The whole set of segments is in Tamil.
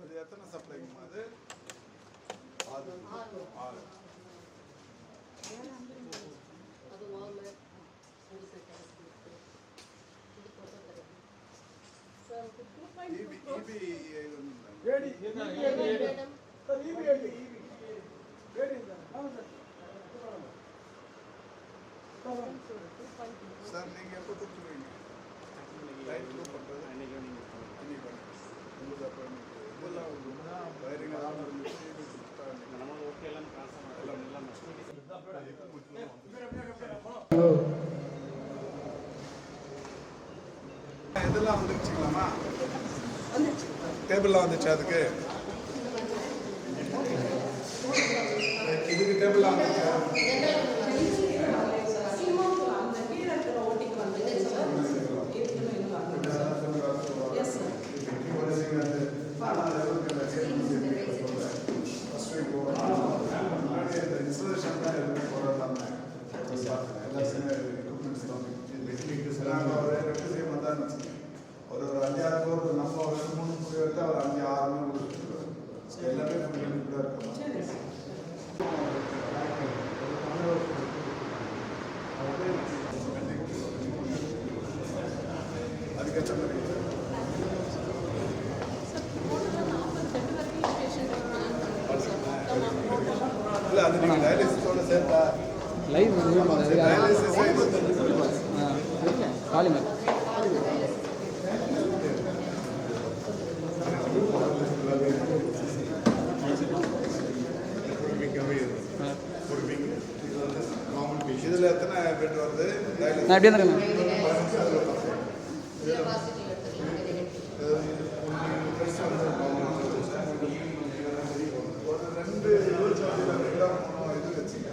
இது எத்தனை சப்ளைங்கம்மா அது ஆறு ஆறு அது வாங்க சார் நீங்கள் எப்போ கொடுத்துருவீங்க லைட் ப்ரூவ் பண்ணுறது இன்னைக்கு பண்ணி உங்களுக்கு அப்போ இதெல்லாம் வயரிங் எல்லாம் இருந்துச்சு இது கொடுத்துட்டா இதெல்லாம் வந்துருச்சுங்களாம்மா டேபிள்லாம் வந்துச்சு அதுக்கு இதுக்கு டேபிள்லாம் வந்துச்சு ஒரு ஒரு அஞ்சாறு பேர் நம்ம ஒரு ரெண்டு மூணு முறை எடுத்து அவர் அஞ்சு ஆறு கொடுத்துருவாரு எல்லாமே கொஞ்சம் கூட இருக்கணும் அதுக்கேற்ற மாதிரி இல்லை அது நீங்கள் டயாலிசிஸோட சேர்த்தா லைவ் காலிமர் நான் எப்படியா இருக்கேன் பாசிட்டிவ் எடுத்துக்கலாம் ஒரு ரெண்டு இருபத்தி ரெண்டு மூணு இது வச்சுங்க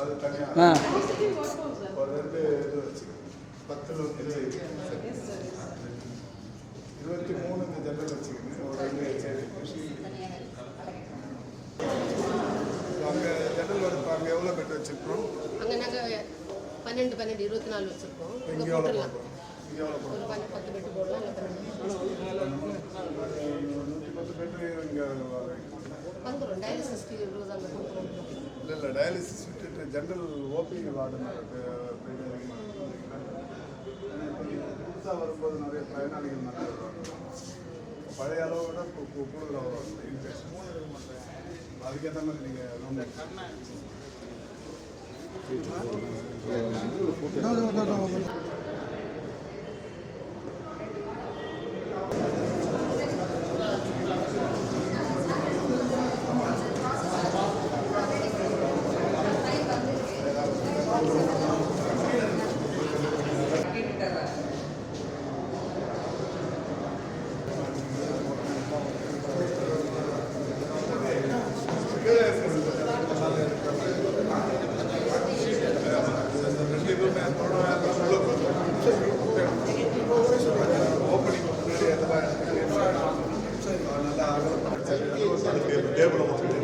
அது தனியாக ஆ. இருபத்தி மூணு இந்த ஜெனரல் வச்சுக்கோங்க ஒரு ரெண்டு அங்கே ஜெனரல் அங்கே எவ்வளோ பெட் வச்சுருக்கோம் அங்கே நாங்கள் பன்னெண்டு பன்னெண்டு இருபத்தி நாலு வச்சுருக்கோம். இங்கே எவ்வளோ இங்கே எவ்வளோ பத்து பெட்டு போடலாம் இல்லை பன்னெண்டு நூற்றி பத்து பெட்டு இங்கே வந்துடும் டயாலிசிஸ் இல்லை இல்லை டயாலிசிஸ் விட்டுட்டு ஜென்ரல் ஓபி வார்டுன்னு புதுசாக வரும்போது நிறைய பயனாளிகள் நிறைய வருவாங்க. பழைய அளவை விட கு- கு- கூடுதலாக வருவாங்க இன்பேஷன் அதுக்கேற்ற மாதிரி நீங்கள் room Trying to be able to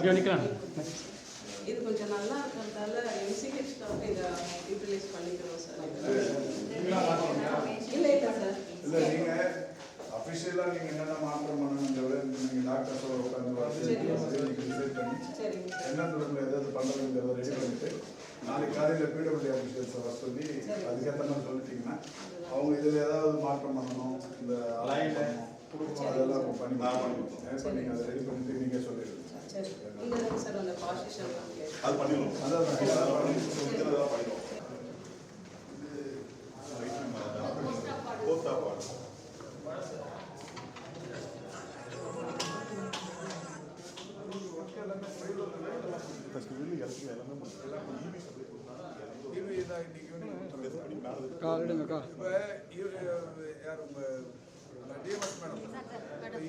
அப்படியே நிற்கிறான் இது கொஞ்சம் நல்லா இருக்கிறதால எம்சிஹெச் தான் இதை யூட்டிலைஸ் பண்ணிக்கிறோம் சார். இல்லை இல்லை சார். இல்லை நீங்கள் அஃபிஷியலாக நீங்கள் என்னென்ன மாற்றம் பண்ணணுங்கிறத நீங்கள் டாக்டர்ஸோட உட்காந்து நீங்கள் டிசைட் பண்ணி எந்தெந்த ரூமில் எதாவது பண்ணுறதுங்கிறத ரெடி பண்ணிட்டு நாளைக்கு காலையில் பிடபிள்யூ ஆஃபீஸர்ஸ் வர சொல்லி அதுக்கேற்ற மாதிரி சொல்லிட்டீங்கன்னா அவங்க இதில் ஏதாவது மாற்றம் பண்ணணும் இந்த கொடுக்கணும் அதெல்லாம் அவங்க பண்ணி நீங்கள் அதை ரெடி பண்ணிட்டு நீங்கள் சொல்லிடுங்க. சரி நீங்க தானே சார் அந்த கேட்டு அது பண்ணிடுவோம். அதான் பண்ணிடுவோம் post off madam.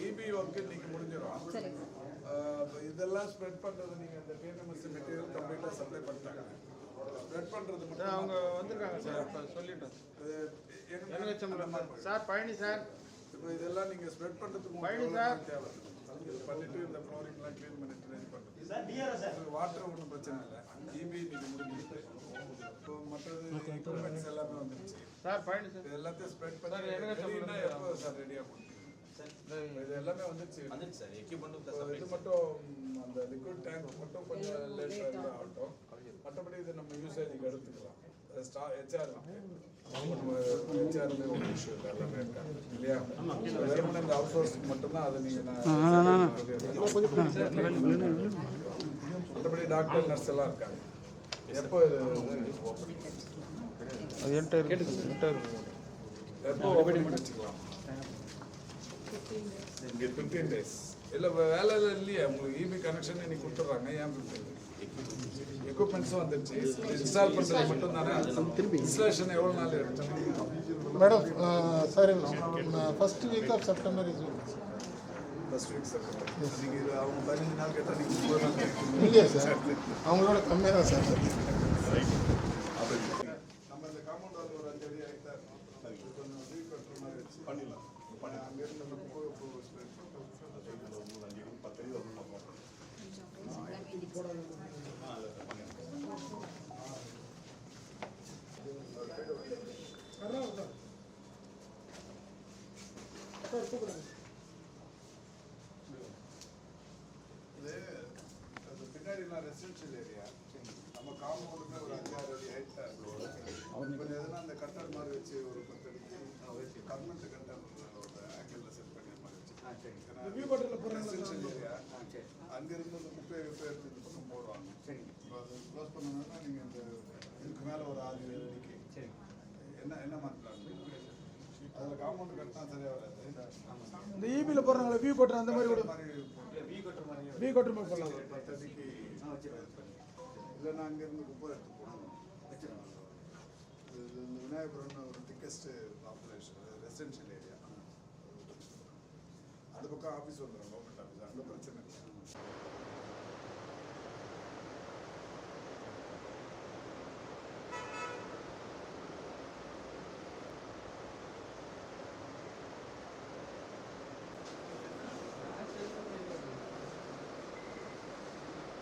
EB work இன்னைக்கு முடிஞ்சிடும் இதெல்லாம் ஸ்ப்ரெட் பண்ணுறது நீங்கள் இந்த டிஎம்எஸ் மெட்டீரியல் கம்ப்ளீட்டாக சப்ளை பண்ணிட்டாங்க. ஸ்ப்ரெட் பண்ணுறது மட்டும் அவங்க வந்திருக்காங்க சார் இப்போ சொல்லிட்டோம். Sir Palani sir. இப்போ இதெல்லாம் நீங்கள் ஸ்ப்ரெட் பண்ணுறதுக்கு பழனி சார். தேவை பண்ணிட்டு இந்த ஃப்ளோரிங்லாம் க்ளீன் பண்ணிட்டு ரெடி பண்ணுறது வாட்டர் ஒன்றும் பிரச்சனை இல்லை. இபி இன்னைக்கு முடிஞ்சிருக்கு. இப்போ மற்றது எக்யூப்மெண்ட்ஸ் எல்லாமே வந்துருச்சு. Sir Palani sir. எல்லாத்தையும் ஸ்ப்ரெட் பண்ணி எப்போ சார் ரெடியாக கொடுத்தீங்க இது எல்லாமே வந்துருச்சு இது மட்டும் அந்த லிக்விட் டேங்க் மட்டும் கொஞ்சம் லேட்டாக ஆகட்டும். மற்றபடி இது நம்ம யூசேஜுக்கு எடுத்துக்கலாம். ஸ்டா ஹெச்ஆர் ஹெச்ஆர்ல ஒரு இஷ்யூ இல்லை எல்லாமே இருக்காங்க இல்லையா? வெறுமனே இந்த அவுட் சோர்ஸ் மட்டும்தான் அதை நீங்கள் மற்றபடி டாக்டர் நர்ஸ் எல்லாம் இருக்காங்க. எப்போ இது அது என்கிட்ட இருக்கு என்கிட்ட இருக்கு. எப்போ ஓப்பனிங் வச்சுக்கலாம்? இங்கே ஃபிஃப்டீன் டேஸ் இல்லை வேலை இல்லையே. உங்களுக்கு இபி கனெக்ஷன் இன்னைக்கு கொடுத்துட்றாங்க. ஏன் ஃபிஃப்டீன் எக்யூப்மெண்ட்ஸும் வந்துருச்சு. இன்ஸ்டால் பண்ணுறது மட்டும் தானே இன்ஸ்டாலேஷன் எவ்வளோ நாள் எடுத்தோம் Madam, uh, sorry, first week of September is first week sir நீங்கள் இது அவங்க பதினஞ்சு நாள் கேட்டால் நீங்கள் இல்லையா சார் அவங்களோட கம்மியாக தான் சார் நம்ம இந்த காம்பவுண்ட் வந்து ஒரு அஞ்சு அடி ஆகிட்டா இருக்கும் கொஞ்சம் வீக் கட்டுற மாதிரி வச்சு பண்ணிடலாம் பண்ணி அங்கேருந்து நம்ம போய் போய் ஸ்ப்ரெட் மூணு அஞ்சு பத்து அடி வரணும் பார்க்கலாம் இது அது பின்னாடிலாம் ரெசிடென்ஷியல் ஏரியா நம்ம காம்பவுண்டுமே ஒரு அஞ்சாறு அடி ஹைட்டாக இருக்கும் கொஞ்சம் எதனா அந்த கட்டர் மாதிரி வச்சு ஒரு பத்து அடிக்கு கர்மெண்ட் கட்டர் ஒரு ஆங்கிளில் செட் பண்ணி மாதிரி வச்சு ரெசிடென்ஷியல் ஏரியா அங்கிருந்து அந்த குப்பையை குப்பை எடுத்து இந்த பக்கம் போடுவாங்க இப்போ அது க்ளோஸ் பண்ணணும்னா நீங்கள் இந்த இதுக்கு மேலே ஒரு ஆறு ஏழு அடிக்கு என்ன என்ன மாதிரி இந்த ஈபியில் போடுறாங்களே வியூ கொட்டுற அந்த மாதிரி கூட வியூ கொட்டுற மாதிரி அடிக்கு இல்லைன்னா அங்கேருந்து குப்பை எடுத்து இது இந்த விநாயகபுரம்னு ஒரு திக்கஸ்ட் பாப்புலேஷன் ரெசிடென்ஷியல் ஏரியா அந்த பக்கம் ஆஃபீஸ் வந்துடும் கவர்மெண்ட் ஆஃபீஸ் அங்கே பிரச்சனை இல்லை ம் இது லேபர் வாடா லேபர் வாடகை நாங்கள் மாற்றிக்கிறோம் அவங்க ஒன்று கொடுத்துருக்காங்க லேபர் வாடகை. இப்போ இதெல்லாம் வெளியில் இல்லை இது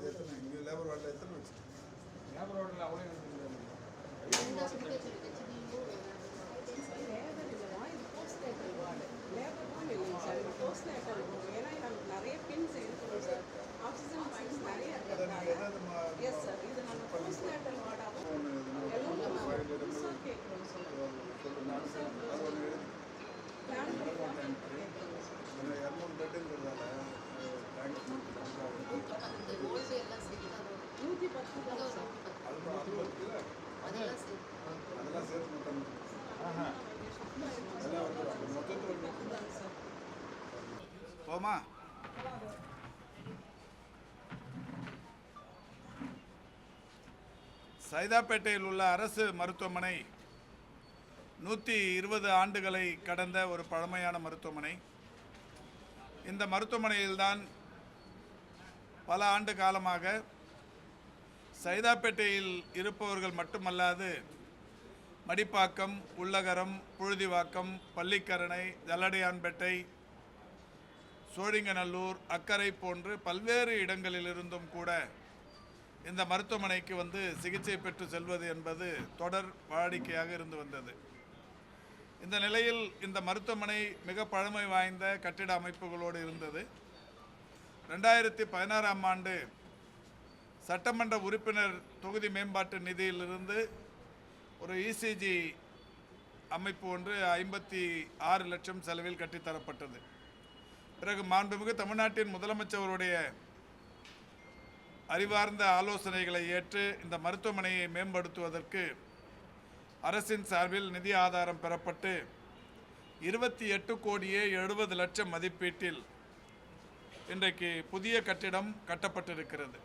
எத்தனை லேபர் வார்டில் எத்தனை வச்சு? ஞாபகம் ரோட்டில் அவ்வளோ என்ன சொல்லி வச்சிருக்கு லேபர் இல்லைம்மா, இது postnatal ward. லேபர்லாம் இல்லைங்க சார், இது postnatal ward. ஏன்னா நமக்கு நிறைய pins இருக்கணும் சார். oxygen pins நிறைய இருக்கிறதுனால. Yes sir, இது நம்ம postnatal ward ஆகும். எல்லாம் நம்ம புதுசா கேட்கிறோம் சார். புதுசா அது ஒன்று எழுதி plan பண்ணி தான் கேட்கிறோம் சார். இந்த இரநூறு பெட்டுங்கிறதால டேங்க் அந்த ஓல்டு எல்லாம் சரி தான் நூத்தி பத்து தான் சார். அது அது இருக்குல்ல அதெல்லாம் சரி அதெல்லாம் சேர்த்து மட்டும் அதெல்லாம் வந்து மொத்தத்தில் போமா சைதாப்பேட்டையில் உள்ள அரசு மருத்துவமனை. நூற்றி இருபது ஆண்டுகளை கடந்த ஒரு பழமையான மருத்துவமனை. இந்த மருத்துவமனையில்தான் பல ஆண்டு காலமாக சைதாப்பேட்டையில் இருப்பவர்கள் மட்டுமல்லாது மடிப்பாக்கம் உள்ளகரம் புழுதிவாக்கம் பள்ளிக்கரணை ஜல்லடையான்பேட்டை சோழிங்கநல்லூர் அக்கரை போன்று பல்வேறு இடங்களிலிருந்தும் கூட இந்த மருத்துவமனைக்கு வந்து சிகிச்சை பெற்று செல்வது என்பது தொடர் வாடிக்கையாக இருந்து வந்தது. இந்த நிலையில் இந்த மருத்துவமனை மிக பழமை வாய்ந்த கட்டிட அமைப்புகளோடு இருந்தது. ரெண்டாயிரத்தி பதினாறாம் ஆண்டு சட்டமன்ற உறுப்பினர் தொகுதி மேம்பாட்டு நிதியிலிருந்து ஒரு இசிஜி அமைப்பு ஒன்று ஐம்பத்தி ஆறு லட்சம் செலவில் கட்டித்தரப்பட்டது. பிறகு மாண்புமிகு தமிழ்நாட்டின் முதலமைச்சருடைய அறிவார்ந்த ஆலோசனைகளை ஏற்று இந்த மருத்துவமனையை மேம்படுத்துவதற்கு அரசின் சார்பில் நிதி ஆதாரம் பெறப்பட்டு இருபத்தி எட்டு கோடியே எழுபது லட்சம் மதிப்பீட்டில் இன்றைக்கு புதிய கட்டிடம் கட்டப்பட்டிருக்கிறது.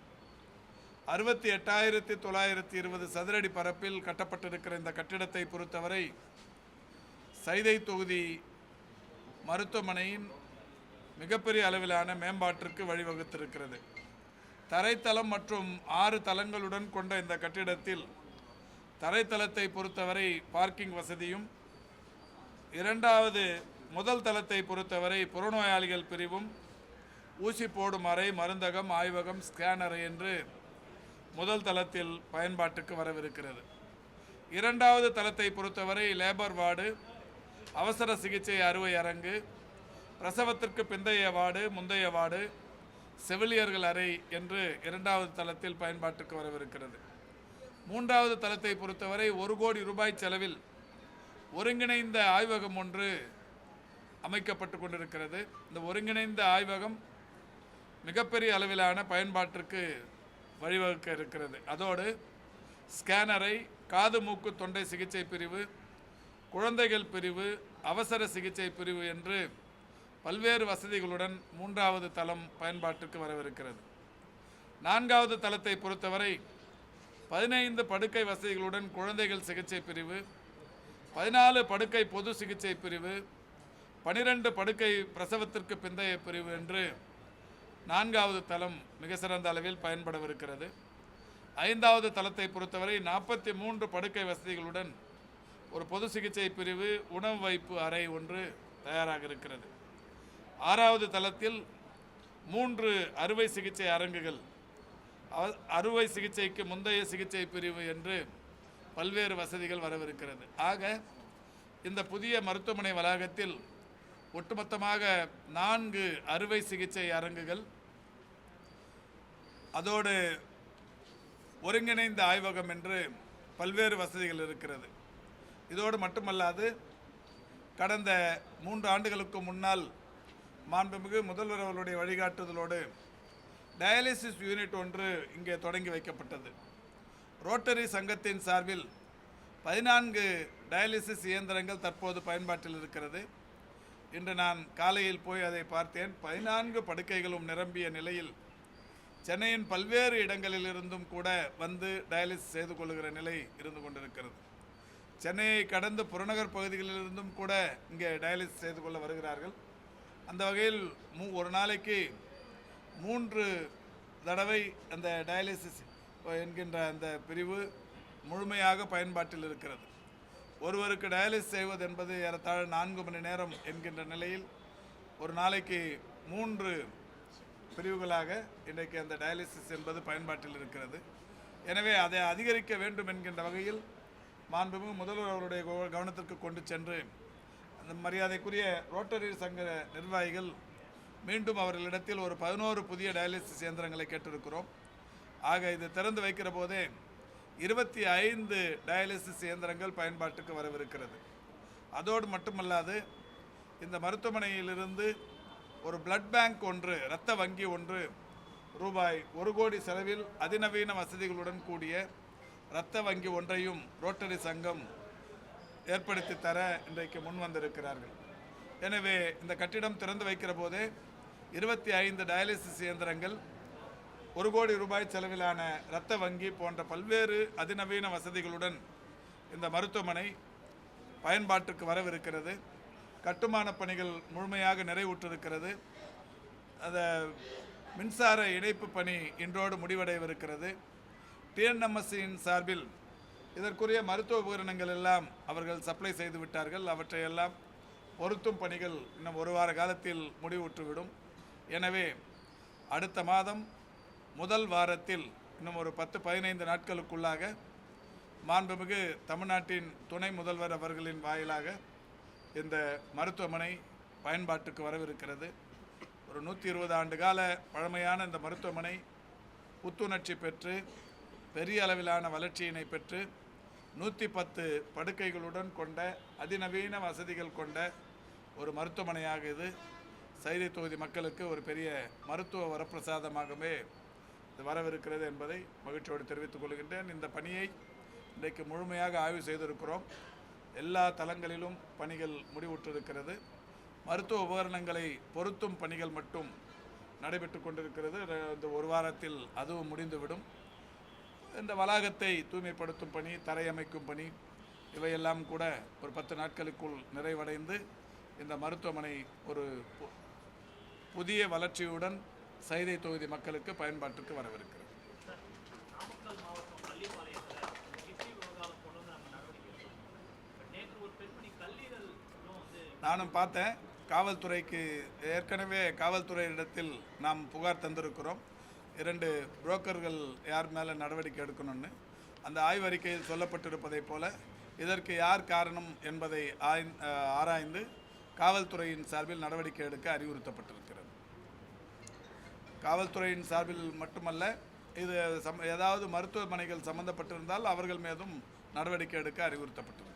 அறுபத்தி எட்டாயிரத்தி தொள்ளாயிரத்தி இருபது சதுரடி பரப்பில் கட்டப்பட்டிருக்கிற இந்த கட்டிடத்தை பொறுத்தவரை சைதை தொகுதி மருத்துவமனையின் மிகப்பெரிய அளவிலான மேம்பாட்டிற்கு வழிவகுத்திருக்கிறது. தரைத்தளம் மற்றும் ஆறு தளங்களுடன் கொண்ட இந்த கட்டிடத்தில் தரைத்தளத்தை பொறுத்தவரை பார்க்கிங் வசதியும் இரண்டாவது முதல் தளத்தை பொறுத்தவரை புறநோயாளிகள் பிரிவும் ஊசி போடும் அறை மருந்தகம் ஆய்வகம் ஸ்கேனர் என்று முதல் தளத்தில் பயன்பாட்டுக்கு வரவிருக்கிறது. இரண்டாவது தளத்தை பொறுத்தவரை லேபர் வார்டு அவசர சிகிச்சை அறுவை அரங்கு பிரசவத்திற்கு பிந்தைய வார்டு முந்தைய வார்டு செவிலியர்கள் அறை என்று இரண்டாவது தளத்தில் பயன்பாட்டுக்கு வரவிருக்கிறது. மூன்றாவது தளத்தை பொறுத்தவரை ஒரு கோடி ரூபாய் செலவில் ஒருங்கிணைந்த ஆய்வகம் ஒன்று அமைக்கப்பட்டு கொண்டிருக்கிறது. இந்த ஒருங்கிணைந்த ஆய்வகம் மிகப்பெரிய அளவிலான பயன்பாட்டிற்கு வழிவகுக்க இருக்கிறது. அதோடு ஸ்கேனரை காது மூக்கு தொண்டை சிகிச்சை பிரிவு குழந்தைகள் பிரிவு அவசர சிகிச்சை பிரிவு என்று பல்வேறு வசதிகளுடன் மூன்றாவது தளம் பயன்பாட்டுக்கு வரவிருக்கிறது. நான்காவது தளத்தை பொறுத்தவரை பதினைந்து படுக்கை வசதிகளுடன் குழந்தைகள் சிகிச்சை பிரிவு பதினாலு படுக்கை பொது சிகிச்சை பிரிவு பனிரெண்டு படுக்கை பிரசவத்திற்கு பிந்தைய பிரிவு என்று நான்காவது தளம் மிக சிறந்த அளவில் பயன்படவிருக்கிறது. ஐந்தாவது தளத்தை பொறுத்தவரை நாற்பத்தி மூன்று படுக்கை வசதிகளுடன் ஒரு பொது சிகிச்சை பிரிவு உணவு வைப்பு அறை ஒன்று தயாராக இருக்கிறது. ஆறாவது தளத்தில் மூன்று அறுவை சிகிச்சை அரங்குகள். அறுவை சிகிச்சைக்கு முந்தைய சிகிச்சை பிரிவு என்று பல்வேறு வசதிகள் வரவிருக்கிறது. ஆக இந்த புதிய மருத்துவமனை வளாகத்தில் ஒட்டுமொத்தமாக நான்கு அறுவை சிகிச்சை அரங்குகள். அதோடு ஒருங்கிணைந்த ஆய்வகம் என்று பல்வேறு வசதிகள் இருக்கிறது. இதோடு மட்டுமல்லாது கடந்த மூன்று ஆண்டுகளுக்கு முன்னால் மாண்புமிகு முதல்வர் அவர்களுடைய வழிகாட்டுதலோடு டயாலிசிஸ் யூனிட் ஒன்று இங்கே தொடங்கி வைக்கப்பட்டது. ரோட்டரி சங்கத்தின் சார்பில் பதினான்கு டயாலிசிஸ் இயந்திரங்கள் தற்போது பயன்பாட்டில் இருக்கிறது. இன்று நான் காலையில் போய் அதை பார்த்தேன். பதினான்கு படுக்கைகளும் நிரம்பிய நிலையில் சென்னையின் பல்வேறு இடங்களிலிருந்தும் கூட வந்து டயாலிசிஸ் செய்து கொள்கிற நிலை இருந்து கொண்டிருக்கிறது. சென்னையை கடந்து புறநகர் பகுதிகளிலிருந்தும் கூட இங்கே டயாலிசிஸ் செய்து கொள்ள வருகிறார்கள். அந்த வகையில் மூ ஒரு நாளைக்கு மூன்று தடவை அந்த டயாலிசிஸ் என்கின்ற அந்த பிரிவு முழுமையாக பயன்பாட்டில் இருக்கிறது. ஒருவருக்கு டயாலிசிஸ் செய்வது என்பது ஏறத்தாழ நான்கு மணி நேரம் என்கின்ற நிலையில் ஒரு நாளைக்கு மூன்று பிரிவுகளாக இன்றைக்கு அந்த டயாலிசிஸ் என்பது பயன்பாட்டில் இருக்கிறது. எனவே அதை அதிகரிக்க வேண்டும் என்கின்ற வகையில் மாண்புமிகு முதல்வர் அவருடைய கவனத்திற்கு கொண்டு சென்று மரியாதைக்குரிய ரோட்டரி சங்க நிர்வாகிகள் மீண்டும் அவர்களிடத்தில் ஒரு பதினோரு புதிய டயாலிசிஸ் இயந்திரங்களை கேட்டிருக்கிறோம். ஆக இது திறந்து வைக்கிற போதே இருபத்தி ஐந்து டயாலிசிஸ் இயந்திரங்கள் பயன்பாட்டுக்கு வரவிருக்கிறது. அதோடு மட்டுமல்லாது இந்த மருத்துவமனையிலிருந்து ஒரு பிளட் பேங்க் ஒன்று இரத்த வங்கி ஒன்று ரூபாய் ஒரு கோடி செலவில் அதிநவீன வசதிகளுடன் கூடிய இரத்த வங்கி ஒன்றையும் ரோட்டரி சங்கம் ஏற்படுத்தி தர இன்றைக்கு முன் வந்திருக்கிறார்கள். எனவே இந்த கட்டிடம் திறந்து வைக்கிற போதே இருபத்தி ஐந்து டயாலிசிஸ் இயந்திரங்கள் ஒரு கோடி ரூபாய் செலவிலான இரத்த வங்கி போன்ற பல்வேறு அதிநவீன வசதிகளுடன் இந்த மருத்துவமனை பயன்பாட்டுக்கு வரவிருக்கிறது. கட்டுமான பணிகள் முழுமையாக நிறைவுற்றிருக்கிறது. அந்த மின்சார இணைப்பு பணி இன்றோடு முடிவடையவிருக்கிறது டிஎன்எம்எஸ்சியின் சார்பில் இதற்குரிய மருத்துவ உபகரணங்கள் எல்லாம் அவர்கள் சப்ளை செய்து விட்டார்கள். அவற்றையெல்லாம் பொருத்தும் பணிகள் இன்னும் ஒரு வார காலத்தில் முடிவுற்றுவிடும். எனவே அடுத்த மாதம் முதல் வாரத்தில் இன்னும் ஒரு பத்து பதினைந்து நாட்களுக்குள்ளாக மாண்புமிகு தமிழ்நாட்டின் துணை முதல்வர் அவர்களின் வாயிலாக இந்த மருத்துவமனை பயன்பாட்டுக்கு வரவிருக்கிறது. ஒரு நூற்றி இருபது ஆண்டு கால பழமையான இந்த மருத்துவமனை புத்துணர்ச்சி பெற்று பெரிய அளவிலான வளர்ச்சியினை பெற்று நூற்றி பத்து படுக்கைகளுடன் கொண்ட அதிநவீன வசதிகள் கொண்ட ஒரு மருத்துவமனையாக இது. சைதை தொகுதி மக்களுக்கு ஒரு பெரிய மருத்துவ வரப்பிரசாதமாகவே இது வரவிருக்கிறது என்பதை மகிழ்ச்சியோடு தெரிவித்துக் கொள்கின்றேன். இந்த பணியை இன்றைக்கு முழுமையாக ஆய்வு செய்திருக்கிறோம். எல்லா தளங்களிலும் பணிகள் முடிவுற்றிருக்கிறது. மருத்துவ உபகரணங்களை பொருத்தும் பணிகள் மட்டும் நடைபெற்று கொண்டிருக்கிறது. இந்த ஒரு வாரத்தில் அதுவும் முடிந்துவிடும். இந்த வளாகத்தை தூய்மைப்படுத்தும் பணி தரையமைக்கும் பணி இவையெல்லாம் கூட ஒரு பத்து நாட்களுக்குள் நிறைவடைந்து இந்த மருத்துவமனை ஒரு புதிய வளர்ச்சியுடன் சைதை தொகுதி மக்களுக்கு பயன்பாட்டுக்கு வரவிருக்கிறது. நானும் பார்த்தேன். காவல்துறைக்கு ஏற்கனவே காவல்துறையிடத்தில் நாம் புகார் தந்திருக்கிறோம். இரண்டு புரோக்கர்கள் யார் மேலே நடவடிக்கை எடுக்கணும்னு அந்த ஆய்வறிக்கையில் சொல்லப்பட்டிருப்பதைப் போல இதற்கு யார் காரணம் என்பதை ஆய் ஆராய்ந்து காவல்துறையின் சார்பில் நடவடிக்கை எடுக்க அறிவுறுத்தப்பட்டிருக்கிறது. காவல்துறையின் சார்பில் மட்டுமல்ல இது சம் ஏதாவது மருத்துவமனைகள் சம்பந்தப்பட்டிருந்தால் அவர்கள் மீதும் நடவடிக்கை எடுக்க அறிவுறுத்தப்பட்டிருக்கிறது.